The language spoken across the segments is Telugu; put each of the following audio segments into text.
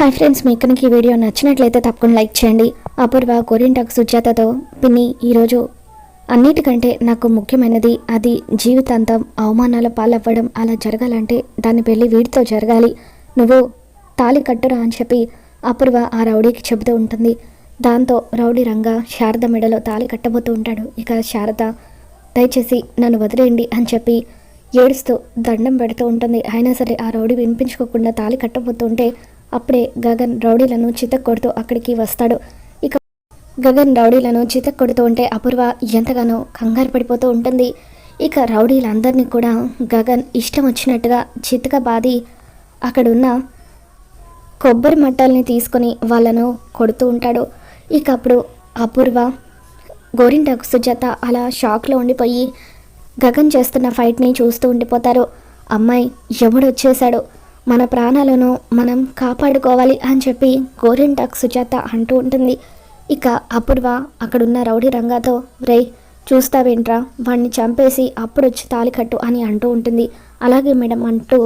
హాయ్ ఫ్రెండ్స్ మీకు కనుక ఈ వీడియో నచ్చినట్లయితే తప్పకుండా లైక్ చేయండి. అపూర్వ గోరింటాకు సుజాతతో పిన్ని ఈరోజు అన్నిటికంటే నాకు ముఖ్యమైనది అది జీవితాంతం అవమానాల పాలవ్వడం. అలా జరగాలంటే దాని పెళ్ళి వీడితో జరగాలి. నువ్వు తాళి కట్టురా అని చెప్పి అపూర్వ ఆ రౌడీకి చెబుతూ ఉంటుంది. దాంతో రౌడీ రంగా శారద మెడలో తాళి కట్టబోతూ ఉంటాడు. ఇక శారద దయచేసి నన్ను వదిలేయండి అని చెప్పి ఏడుస్తూ దండం పెడుతూ ఉంటుంది. అయినా సరే ఆ రౌడీ వినిపించుకోకుండా తాళి కట్టబోతుంటే అప్పుడే గగన్ రౌడీలను చితక్కొడుతూ అక్కడికి వస్తాడు. ఇక గగన్ రౌడీలను చితక్కొడుతూ ఉంటే అపూర్వ ఎంతగానో కంగారు పడిపోతూ ఉంటుంది. ఇక రౌడీలందరినీ కూడా గగన్ ఇష్టం వచ్చినట్టుగా చితక బాది అక్కడున్న కొబ్బరి మట్టాలని తీసుకొని వాళ్ళను కొడుతూ ఉంటాడు. ఇక అప్పుడు అపూర్వ గోరింటాకు సుజాత అలా షాక్లో ఉండిపోయి గగన్ చేస్తున్న ఫైట్ని చూస్తూ ఉండిపోతారు. అమ్మాయి ఎవడు వచ్చేశాడు మన ప్రాణాలను మనం కాపాడుకోవాలి అని చెప్పి గోరింటాక్ సుజాత అంటూ ఉంటుంది. ఇక అపూర్వ అక్కడున్న రౌడీ రంగాతో రే చూస్తావేంట్రా? వాణ్ణి చంపేసి అప్పుడు వచ్చి తాలికట్టు అని అంటూ ఉంటుంది. అలాగే మేడం అంటూ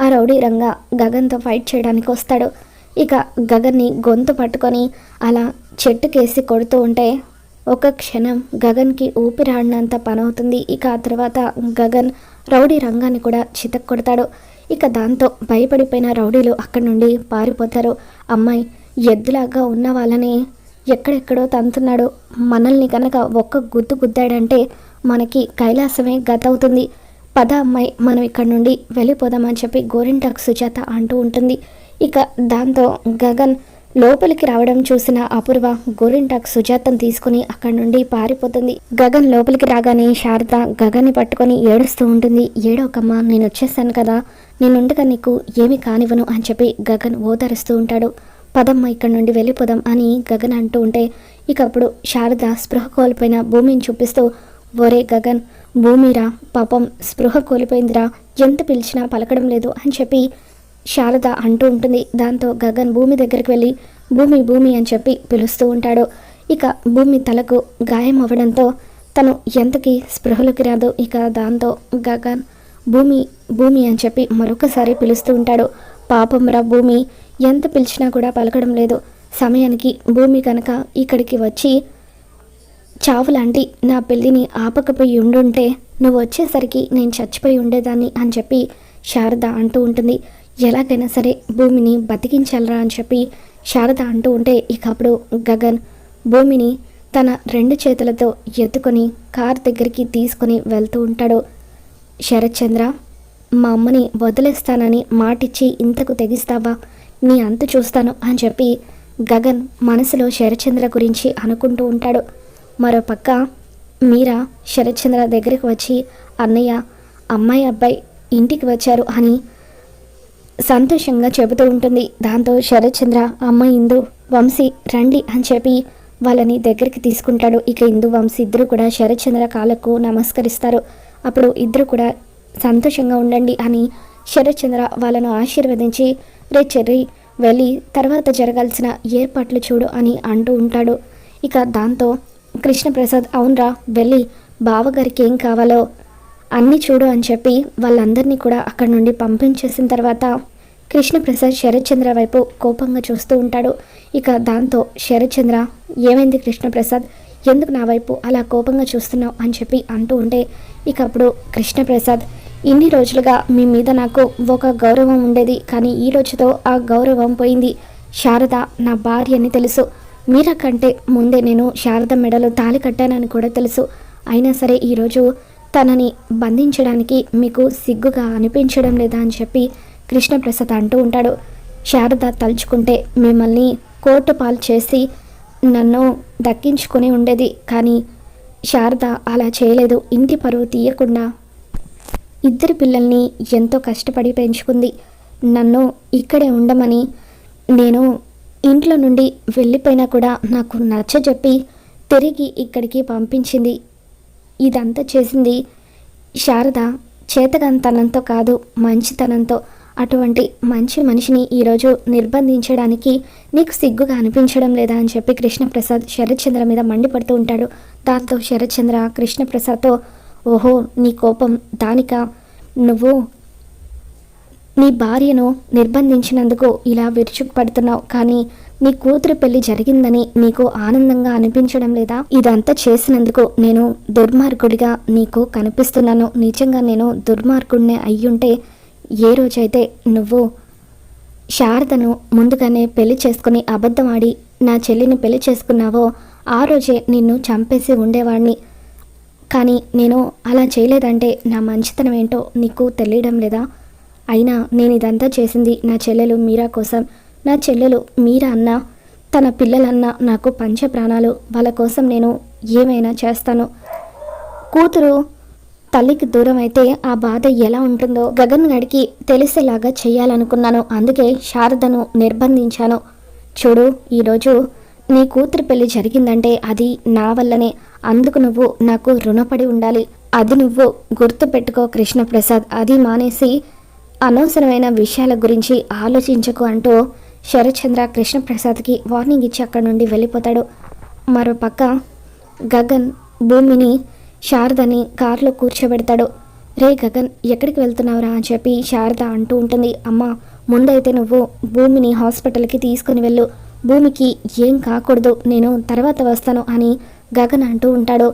ఆ రౌడీ రంగా గగన్తో ఫైట్ చేయడానికి వస్తాడు. ఇక గగన్ని గొంతు పట్టుకొని అలా చెట్టుకేసి కొడుతూ ఉంటే ఒక క్షణం గగన్కి ఊపిరాడినంత పనవుతుంది. ఇక ఆ తర్వాత గగన్ రౌడీ రంగాన్ని కూడా చితక్ కొడతాడు ఇక దాంతో భయపడిపోయిన రౌడీలు అక్కడి నుండి పారిపోతారు. అమ్మాయి ఎద్దులాగా ఉన్న వాళ్ళని ఎక్కడెక్కడో తంతున్నాడు. మనల్ని కనుక ఒక్క గుద్దు గుద్దాడంటే మనకి కైలాసమే గతవుతుంది. పద అమ్మాయి మనం ఇక్కడ నుండి వెళ్ళిపోదామని చెప్పి గోరింటాకు సుజాత అంటూ ఉంటుంది. ఇక దాంతో గగన్ లోపలికి రావడం చూసిన అపూర్వ గోరింటాకు సుజాతను తీసుకుని అక్కడి నుండి పారిపోతుంది. గగన్ లోపలికి రాగానే శారద గగన్ని పట్టుకొని ఏడుస్తూ ఉంటుంది. ఏడోకమ్మ నేను వచ్చేసాను కదా. నేనుండగా నీకు ఏమి కానివ్వను అని చెప్పి గగన్ ఓదరుస్తూ ఉంటాడు. పదమ్మ ఇక్కడి నుండి వెళ్ళిపోదాం అని గగన్ అంటూ ఉంటే ఇక అప్పుడు శారద స్పృహ కోల్పోయిన భూమిని చూపిస్తూ ఒరే గగన్ భూమిరా పాపం స్పృహ కోల్పోయిందిరా. ఎంత పిలిచినా పలకడం లేదు అని చెప్పి శారద అంటూ ఉంటుంది. దాంతో గగన్ భూమి దగ్గరికి వెళ్ళి భూమి భూమి అని చెప్పి పిలుస్తూ ఉంటాడు. ఇక భూమి తలకు గాయం అవ్వడంతో తను ఎంతకి స్పృహలోకి రాదు. ఇక దాంతో గగన్ భూమి భూమి అని చెప్పి మరొకసారి పిలుస్తూ ఉంటాడు. పాపం రా భూమి ఎంత పిలిచినా కూడా పలకడం లేదు. సమయానికి భూమి కనుక ఇక్కడికి వచ్చి చావులాంటి నా పెళ్ళిని ఆపకపోయి ఉండుంటే నువ్వు వచ్చేసరికి నేను చచ్చిపోయి ఉండేదాన్ని అని చెప్పి శారద అంటూ ఉంటుంది. ఎలాగైనా సరే భూమిని బతికించాలరా అని చెప్పి శారద అంటూ ఉంటే ఇక అప్పుడు గగన్ భూమిని తన రెండు చేతులతో ఎత్తుకొని కార్ దగ్గరికి తీసుకొని వెళ్తూ ఉంటాడు. శరత్చంద్ర మా అమ్మని వదిలేస్తానని మాటిచ్చి ఇంతకు తెగిస్తావా? నీ అంతు చూస్తాను అని చెప్పి గగన్ మనసులో శరత్చంద్ర గురించి అనుకుంటూ ఉంటాడు. మరోపక్క మీరా శరత్చంద్ర దగ్గరికి వచ్చి అన్నయ్య అమ్మాయి అబ్బాయి ఇంటికి వచ్చారు అని సంతోషంగా చెబుతూ ఉంటుంది. దాంతో శరత్చంద్ర అమ్మ ఇందు వంశీ రండి అని చెప్పి వాళ్ళని దగ్గరికి తీసుకుంటాడు. ఇక ఇందు వంశీ ఇద్దరు కూడా శరత్చంద్ర కాలకు నమస్కరిస్తారు. అప్పుడు ఇద్దరు కూడా సంతోషంగా ఉండండి అని శరత్చంద్ర వాళ్ళను ఆశీర్వదించి రే చెర్రి వెళ్ళి తర్వాత జరగాల్సిన ఏర్పాట్లు చూడు అని అంటూ ఉంటాడు. ఇక దాంతో కృష్ణప్రసాద్ అవునరా వెళ్ళి బావగారికి ఏం కావాలో అన్నీ చూడు అని చెప్పి వాళ్ళందరినీ కూడా అక్కడి నుండి పంపించేసిన తర్వాత కృష్ణప్రసాద్ శరత్చంద్ర వైపు కోపంగా చూస్తూ ఉంటాడు. ఇక దాంతో శరత్చంద్ర ఏమైంది కృష్ణప్రసాద్? ఎందుకు నా వైపు అలా కోపంగా చూస్తున్నావు? అని చెప్పి అంటూ ఉంటే ఇక అప్పుడు కృష్ణప్రసాద్ ఇన్ని రోజులుగా మీ మీద నాకు ఒక గౌరవం ఉండేది కానీ ఈ రోజుతో ఆ గౌరవం పోయింది. శారద నా భార్య అని తెలుసు. మీరా కంటే ముందే నేను శారద మెడలో తాళి కట్టానని కూడా తెలుసు. అయినా సరే ఈరోజు తనని బంధించడానికి మీకు సిగ్గుగా అనిపించడం లేదా అని చెప్పి కృష్ణప్రసాద్ అంటూ ఉంటాడు. శారద తలుచుకుంటే మిమ్మల్ని కోర్టు పాలు చేసి నన్ను దక్కించుకొని ఉండేది. కానీ శారద అలా చేయలేదు. ఇంటి పరువు తీయకుండా ఇద్దరు పిల్లల్ని ఎంతో కష్టపడి పెంచుకుంది. నన్ను ఇక్కడే ఉండమని నేను ఇంట్లో నుండి వెళ్ళిపోయినా కూడా నాకు నచ్చజెప్పి తిరిగి ఇక్కడికి పంపించింది. ఇదంతా చేసింది శారద. చేతగంతనంతో కాదు మంచితనంతో. అటువంటి మంచి మనిషిని ఈరోజు నిర్బంధించడానికి నీకు సిగ్గుగా అనిపించడం లేదా అని చెప్పి కృష్ణప్రసాద్ శరత్చంద్ర మీద మండిపడుతూ ఉంటాడు. దాంతో శరత్చంద్ర కృష్ణప్రసాద్తో ఓహో నీ కోపం దానిక? నువ్వు నీ భార్యను నిర్బంధించినందుకు ఇలా విరుచుకుపడుతున్నావు. కానీ నీ కూతురు పెళ్ళి జరిగిందని నీకు ఆనందంగా అనిపించడం లేదా? ఇదంతా చేసినందుకు నేను దుర్మార్గుడిగా నీకు కనిపిస్తున్నాను. నిజంగా నేను దుర్మార్గుడినే అయ్యుంటే ఏ రోజైతే నువ్వు శారదను ముందుగానే పెళ్ళి చేసుకుని అబద్ధం ఆడి నా చెల్లిని పెళ్ళి చేసుకున్నావో ఆ రోజే నిన్ను చంపేసి ఉండేవాడిని కానీ నేను అలా చేయలేదంటే నా మంచితనం ఏంటో నీకు తెలియడం లేదా? అయినా నేను ఇదంతా చేసింది నా చెల్లెలు మీరా కోసం. నా చెల్లెలు మీరా అన్న తన పిల్లలన్న నాకు పంచ ప్రాణాలు వాళ్ళ కోసం నేను ఏమైనా చేస్తాను? కూతురు తల్లికి దూరం అయితే ఆ బాధ ఎలా ఉంటుందో గగన్ గడికి తెలిసేలాగా చేయాలనుకున్నాను అందుకే శారదను నిర్బంధించాను. చూడు ఈరోజు నీ కూతురు పెళ్ళి జరిగిందంటే అది నా వల్లనే. అందుకు నువ్వు నాకు రుణపడి ఉండాలి. అది నువ్వు గుర్తు పెట్టుకో కృష్ణప్రసాద్. అది మానేసి అనవసరమైన విషయాల గురించి ఆలోచించకు అంటూ శరత్చంద్ర కృష్ణప్రసాద్కి వార్నింగ్ ఇచ్చి అక్కడి నుండి వెళ్ళిపోతాడు. మరోపక్క గగన్ భూమిని శారదని కారులో కూర్చోబెడతాడు. రే గగన్ ఎక్కడికి వెళ్తున్నావురా? అని చెప్పి శారద అంటూ ఉంటుంది. అమ్మ ముందైతే నువ్వు భూమిని హాస్పిటల్కి తీసుకుని వెళ్ళు. భూమికి ఏం కాకూడదు. నేను తర్వాత వస్తాను అని గగన్ అంటూ ఉంటాడు.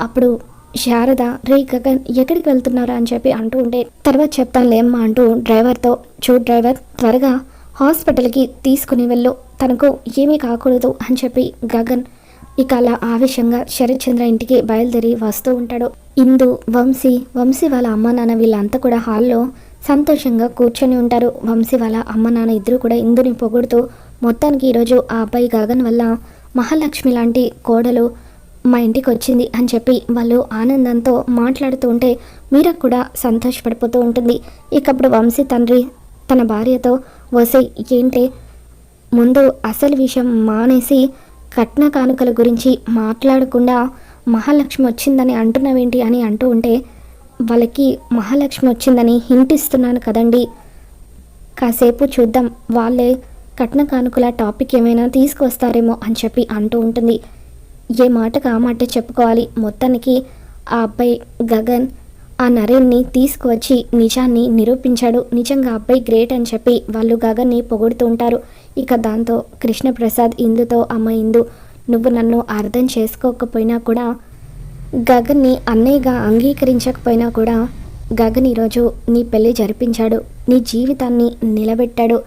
అప్పుడు శారద రే గగన్ ఎక్కడికి వెళ్తున్నారా అని చెప్పి అంటూ ఉంటే తర్వాత చెప్తానులే అమ్మ అంటూ డ్రైవర్తో చూ డ్రైవర్ త్వరగా హాస్పిటల్కి తీసుకుని వెళ్ళు. తనకు ఏమీ కాకూడదు అని చెప్పి గగన్ ఇక అలా ఆవేశంగా శరత్చంద్ర ఇంటికి బయలుదేరి వస్తూ ఉంటాడు. ఇందు వంశీ వంశీ వాళ్ళ అమ్మ నాన్న వీళ్ళంతా కూడా హాల్లో సంతోషంగా కూర్చొని ఉంటారు. వంశీ వాళ్ళ అమ్మ నాన్న ఇద్దరు కూడా ఇందుని పొగుడుతూ మొత్తానికి ఈరోజు ఆ అబ్బాయి గగన్ వల్ల మహాలక్ష్మి లాంటి కోడలు మా ఇంటికి వచ్చింది అని చెప్పి వాళ్ళు ఆనందంతో మాట్లాడుతూ ఉంటే మీరకు కూడా సంతోషపడిపోతూ ఉంటుంది. ఇకప్పుడు వంశీ తండ్రి తన భార్యతో వసే ఏంటే? ముందు అసలు విషయం మానేసి కట్న కానుకల గురించి మాట్లాడకుండా మహాలక్ష్మి వచ్చిందని అంటున్నావేంటి? అని అంటూ ఉంటే వాళ్ళకి మహాలక్ష్మి వచ్చిందని హింటిస్తున్నాను కదండి. కాసేపు చూద్దాం వాళ్ళే కట్న కానుకల టాపిక్ ఏమైనా తీసుకొస్తారేమో అని చెప్పి అంటూ ఉంటుంది. ఏ మాటకు ఆ మాట చెప్పుకోవాలి. మొత్తానికి ఆ అబ్బాయి గగన్ ఆ నరేన్ని తీసుకువచ్చి నిజాన్ని నిరూపించాడు. నిజంగా అబ్బాయి గ్రేట్ అని చెప్పి వాళ్ళు గగన్ని పొగుడుతూ ఉంటారు. ఇక దాంతో కృష్ణప్రసాద్ ఇందుతో అమ్మ ఇందు. నువ్వు నన్ను అర్థం చేసుకోకపోయినా కూడా గగన్ని అన్నయ్యగా అంగీకరించకపోయినా కూడా గగన్ ఈరోజు నీ పెళ్ళి జరిపించాడు. నీ జీవితాన్ని నిలబెట్టాడు.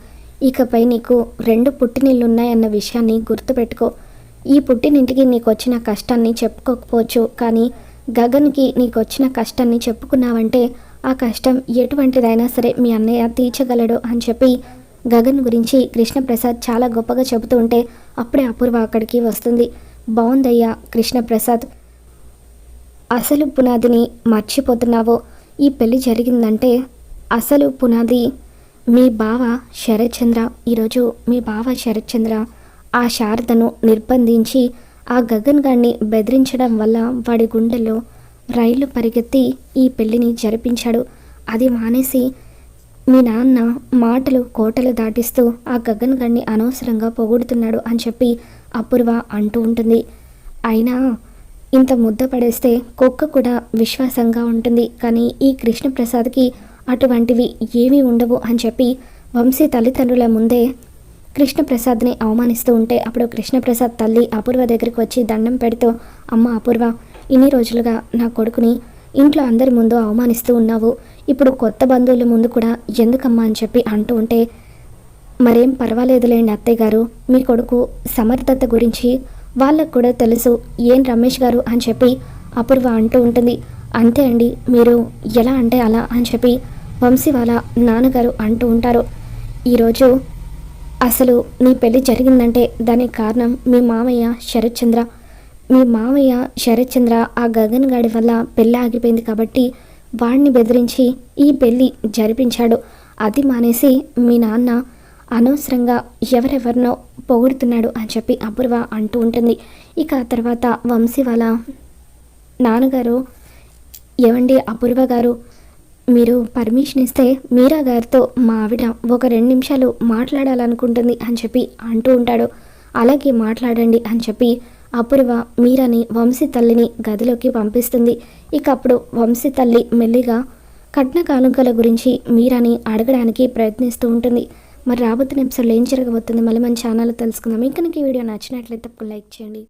ఇకపై నీకు రెండు పుట్టినిళ్ళున్నాయన్న విషయాన్ని గుర్తుపెట్టుకో. ఈ పుట్టినింటికి నీకు వచ్చిన కష్టాన్ని చెప్పుకోకపోవచ్చు. కానీ గగన్కి నీకు వచ్చిన కష్టాన్ని చెప్పుకున్నావంటే ఆ కష్టం ఎటువంటిదైనా సరే మీ అన్నయ్య తీర్చగలడు అని చెప్పి గగన్ గురించి కృష్ణప్రసాద్ చాలా గొప్పగా చెబుతూ ఉంటే అప్పుడే అపూర్వ అక్కడికి వస్తుంది. బాగుందయ్యా కృష్ణప్రసాద్ అసలు పునాదిని మర్చిపోతున్నావో? ఈ పెళ్ళి జరిగిందంటే అసలు పునాది మీ బావ శరత్చంద్ర ఈరోజు మీ బావ శరత్చంద్ర ఆ శారదను నిర్బంధించి ఆ గగన్ గారిని బెదిరించడం వల్ల వాడి గుండెల్లో రైలు పరిగెత్తి ఈ పెళ్ళిని జరిపించాడు. అది మానేసి మీ నాన్న మాటలు కోటలు దాటిస్తూ ఆ గగన్ గడిని అనవసరంగా పొగుడుతున్నాడు అని చెప్పి అపూర్వ అంటూ ఉంటుంది. అయినా ఇంత ముద్ద పడేస్తే కుక్క కూడా విశ్వాసంగా ఉంటుంది. కానీ ఈ కృష్ణప్రసాద్కి అటువంటివి ఏమీ ఉండవు అని చెప్పి వంశీ తల్లిదండ్రుల ముందే కృష్ణప్రసాద్ని అవమానిస్తూ ఉంటే అప్పుడు కృష్ణప్రసాద్ తల్లి అపూర్వ దగ్గరికి వచ్చి దండం పెడుతూ అమ్మ అపూర్వ ఇన్ని రోజులుగా నా కొడుకుని ఇంట్లో అందరి ముందు అవమానిస్తూ ఉన్నావు. ఇప్పుడు కొత్త బంధువుల ముందు కూడా ఎందుకమ్మా? అని చెప్పి అంటూ ఉంటే మరేం పర్వాలేదులేండి అత్తయ్య గారు. మీ కొడుకు సమర్థత గురించి వాళ్ళకు కూడా తెలుసు. ఏం రమేష్ గారు? అని చెప్పి అపూర్వ అంటూ ఉంటుంది. అంతే అండి. మీరు ఎలా అంటే అలా? అని చెప్పి వంశీ వాళ్ళ నాన్నగారు అంటూ ఉంటారు. ఈరోజు అసలు నీ పెళ్ళి జరిగిందంటే దానికి కారణం మీ మామయ్య శరత్చంద్ర. మీ మామయ్య శరత్చంద్ర ఆ గగన్ గాడి వల్ల పెళ్ళి ఆగిపోయింది కాబట్టి వాడిని బెదిరించి ఈ పెళ్ళి జరిపించాడు. అది మానేసి మీ నాన్న అనవసరంగా ఎవరెవరినో పొగుడుతున్నాడు అని చెప్పి అపూర్వ అంటూ ఉంటుంది. ఇక ఆ తర్వాత వంశీ వాళ్ళ నాన్నగారు ఏమండి అపూర్వ గారు? మీరు పర్మిషన్ ఇస్తే మీరా గారితో మా ఆవిడ ఒక రెండు నిమిషాలు మాట్లాడాలనుకుంటుంది అని చెప్పి అంటూ ఉంటాడు. అలాగే మాట్లాడండి అని చెప్పి అపూర్వ మీరాని వంశీ తల్లిని గదిలోకి పంపిస్తుంది. ఇక అప్పుడు వంశీ తల్లి మెల్లిగా కట్న కానుకల గురించి మీరాని అడగడానికి ప్రయత్నిస్తూ ఉంటుంది. మరి రాబోతున్న ఎపిసోడ్లో ఏం జరగబోతుంది? మళ్ళీ మన ఛానల్ తెలుసుకుందాం. ఇంకా ఈ వీడియో నచ్చినట్లయితే తప్పకుండా లైక్ చేయండి.